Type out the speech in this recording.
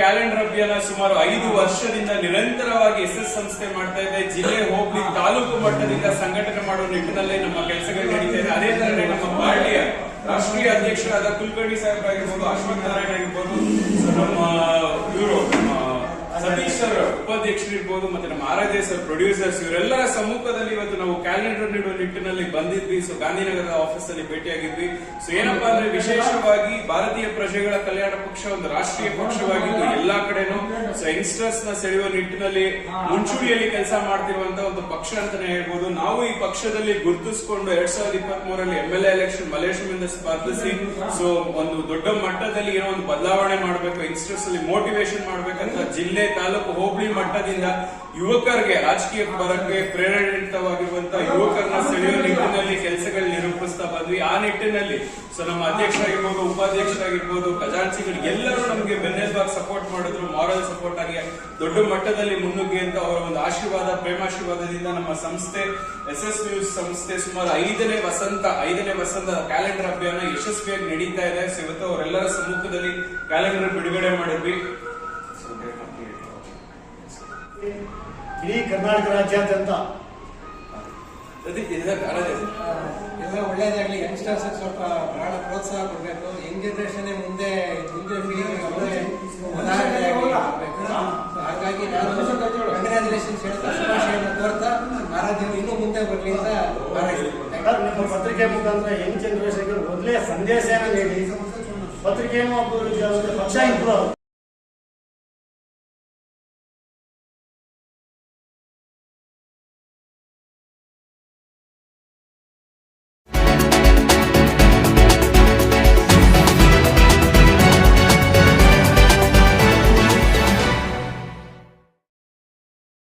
Calendar ಅಭಿಯಾನ ಸುಮಾರು ಐದು ವರ್ಷದಿಂದ ನಿರಂತರವಾಗಿ ಎಸ್ ಎಸ್ ಸಂಸ್ಥೆ ಮಾಡ್ತಾ ಇದೆ. ಜಿಲ್ಲೆ, ಹೋಬಳಿ, ತಾಲೂಕು ಮಟ್ಟದಿಂದ ಸಂಘಟನೆ ಮಾಡುವ ನಿಟ್ಟಿನಲ್ಲಿ ನಮ್ಮ ಕೆಲಸಗಳು ನಡೀತಾ ಇದೆ. ಅದೇ ತರನೇ ನಮ್ಮ ಅಧ್ಯಕ್ಷರಾದ ಕುಲಕರ್ಣಿ ಸಾಹೇಬ್ ಆಗಿರ್ಬೋದು ಅಶ್ವಥ್ ನಾರಾಯಣ್ ಆಗಿರ್ಬೋದು ಸೊ ನಮ್ಮ ಇವರು ನಮ್ಮ ಸತೀಶ್ ಸರ್ ಉಪಾಧ್ಯಕ್ಷರು ಇರ್ಬೋದು, ಮತ್ತೆ ನಮ್ಮ ಆರಾಧ್ಯ ಸರ್ ಪ್ರೊಡ್ಯೂಸರ್ಸ್ ಇವರೆಲ್ಲರ ಸಮ್ಮುಖದಲ್ಲಿ ಇವತ್ತು ನಾವು ಕ್ಯಾಲೆಂಡರ್ ನೀಡುವ ನಿಟ್ಟಿನಲ್ಲಿ ಬಂದಿದ್ವಿ. ಸೊ ಗಾಂಧಿನಗರದ ಆಫೀಸ್ ಅಲ್ಲಿ ಭೇಟಿಯಾಗಿದ್ವಿ. ಸೊ ಏನಪ್ಪಾ ಅಂದ್ರೆ ವಿಶೇಷವಾಗಿ ಭಾರತೀಯ ಪ್ರಜೆಗಳ ಕಲ್ಯಾಣ ಪಕ್ಷ ಒಂದು ರಾಷ್ಟ್ರೀಯ ಪಕ್ಷವಾಗಿದ್ದು ಎಲ್ಲಾ ಕಡೆನೂ. ಸೊ ಯಂಗ್ಸ್ಟರ್ಸ್ನ ಸೆಳೆಯುವ ನಿಟ್ಟಿನಲ್ಲಿ ಮುಂಚೂಣಿಯಲ್ಲಿ ಕೆಲಸ ಮಾಡ್ತಿರುವಂತ ಒಂದು ಪಕ್ಷ ಅಂತಾನೆ ಹೇಳ್ಬೋದು. ನಾವು ಈ ಪಕ್ಷದಲ್ಲಿ ಗುರುತಿಸಿಕೊಂಡು ಎರಡ್ ಸಾವಿರದ ಇಪ್ಪತ್ತ್ ಮೂರಲ್ಲಿ ಎಂ ಎಲ್ ಎಲೆಕ್ಷನ್ ಮಲೇಶ್ವರದಿಂದ ಸ್ಪರ್ಧಿಸಿ ಸೊ ಒಂದು ದೊಡ್ಡ ಮಟ್ಟದಲ್ಲಿ ಏನೋ ಒಂದು ಬದಲಾವಣೆ ಮಾಡಬೇಕು ಯಂಗ್ಸ್ಟರ್ಸ್ ಅಲ್ಲಿ ಮೋಟಿವೇಶನ್ ಮಾಡ್ಬೇಕಂತ ಜಿಲ್ಲೆ, ತಾಲೂಕು, ಹೋಬಳಿ ಮಟ್ಟದಿಂದ ಯುವಕರಿಗೆ ರಾಜಕೀಯ ಬರಕ್ಕೆ ಪ್ರೇರಣಿತವಾಗಿರುವಂತಹ ಯುವಕರನ್ನ ಸೆಳೆಯುವ ನಿಟ್ಟಿನಲ್ಲಿ ಕೆಲಸಗಳು ನಿರೂಪಿಸ್ತಾ ಬಂದ್ವಿ. ಆ ನಿಟ್ಟಿನಲ್ಲಿ ಸೊ ನಮ್ಮ ಅಧ್ಯಕ್ಷರಾಗಿರ್ಬೋದು, ಉಪಾಧ್ಯಕ್ಷರಾಗಿರ್ಬೋದು, ಖಜಾಂಚಿಗಳು ಎಲ್ಲರೂ ನಮಗೆ ಬೆನ್ನೆಲುಬಾಗಿ ಸಪೋರ್ಟ್ ಮಾಡಿದ್ರು. ಮಾರಲ್ ಸಪೋರ್ಟ್ ಆಗಿ ದೊಡ್ಡ ಮಟ್ಟದಲ್ಲಿ ಮುನ್ನುಗ್ಗಿ ಅಂತ ಅವರ ಒಂದು ಆಶೀರ್ವಾದ, ಪ್ರೇಮಾಶೀರ್ವಾದದಿಂದ ನಮ್ಮ ಸಂಸ್ಥೆ ಎಸ್ ಎಸ್ ನ್ಯೂಸ್ ಸಂಸ್ಥೆ ಸುಮಾರು ಐದನೇ ವಸಂತ ಐದನೇ ವಸಂತ ಕ್ಯಾಲೆಂಡರ್ ಅಭಿಯಾನ ಯಶಸ್ವಿಯಾಗಿ ನಡೀತಾ ಇದೆ. ಸಿಗುತ್ತೆ ಅವರೆಲ್ಲರ ಸಮ್ಮುಖದಲ್ಲಿ ಕ್ಯಾಲೆಂಡರ್ ಬಿಡುಗಡೆ ಮಾಡಿದ್ವಿ. ಇಡೀ ಕರ್ನಾಟಕ ರಾಜ್ಯಾದ್ಯಂತ. ಎಲ್ಲ ಒಳ್ಳೇದಾಗ್ಲಿ. ಯಂಗ್ಸ್ಟರ್ಸ್ ಸ್ವಲ್ಪ ಬಹಳ ಪ್ರೋತ್ಸಾಹ ಕೊಡಬೇಕು. ಯಂಗ್ ಜನರೇಷನ್ ಮುಂದೆ ಮುಂದೆ ಹಾಗಾಗಿ ನಾನು ಕಂಗ್ರ್ಯಾಚುಲೇಷನ್ಸ್ ಹೇಳ್ತಾ ಶುಭಾಶಯನ ಕೋರ್ತಾ ಆರಾಧ್ಯ ಇನ್ನೂ ಮುಂದೆ ಬರ್ಲಿ ಅಂತ ನಿಮ್ಮ ಪತ್ರಿಕೆ ಮುಖಾಂತರ ಯಂಗ್ ಜನರೇಷನ್ಗೆ ಮೊದಲೇ ಸಂದೇಶನ ನೀಡಿ. ಪತ್ರಿಕೆಯನ್ನು ಪತ್ರಿಕೆ ಪಕ್ಷ ಇಂಪ್ರೂವ್